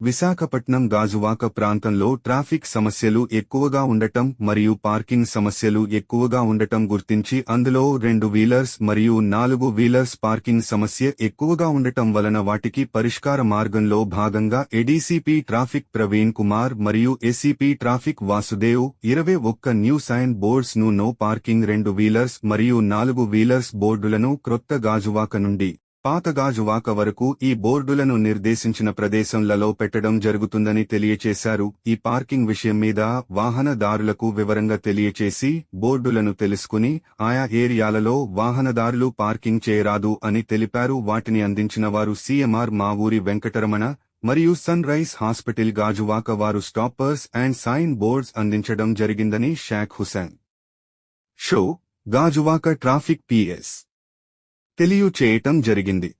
విశాఖపట్నం గాజువాక ప్రాంతంలో ట్రాఫిక్ సమస్యలు ఎక్కువగా ఉండటం మరియు పార్కింగ్ సమస్యలు ఎక్కువగా ఉండటం గుర్తించి అందులో రెండు వీలర్స్ మరియు నాలుగు వీలర్స్ పార్కింగ్ సమస్య ఎక్కువగా ఉండటం వలన వాటికి పరిష్కార మార్గంలో భాగంగా ఎడీసీపీ ట్రాఫిక్ ప్రవీణ్ కుమార్ మరియు ఎసిపి ట్రాఫిక్ వాసుదేవ్ ఇరవై ఒక్క న్యూ సైన్ బోర్డ్స్ను నో పార్కింగ్ రెండు వీలర్స్ మరియు నాలుగు వీలర్స్ బోర్డులను క్రొత్త గాజువాక నుండి పాత గాజువాక వరకు ఈ బోర్డులను నిర్దేశించిన ప్రదేశంలలో పెట్టడం జరుగుతుందని తెలియచేశారు. ఈ పార్కింగ్ విషయం మీద వాహనదారులకు వివరంగా తెలియచేసి బోర్డులను తెలుసుకుని ఆయా ఏరియాలలో వాహనదారులు పార్కింగ్ చేయరాదు అని తెలిపారు. వాటిని అందించిన వారు సీఎంఆర్ మావూరి వెంకటరమణ మరియు సన్ రైజ్ హాస్పిటల్ గాజువాక వారు స్టాపర్స్ అండ్ సైన్ బోర్డ్స్ అందించడం జరిగిందని Shaik Hussain SHO Gajuwaka traffic PS. తెలియచేయటం జరిగింది.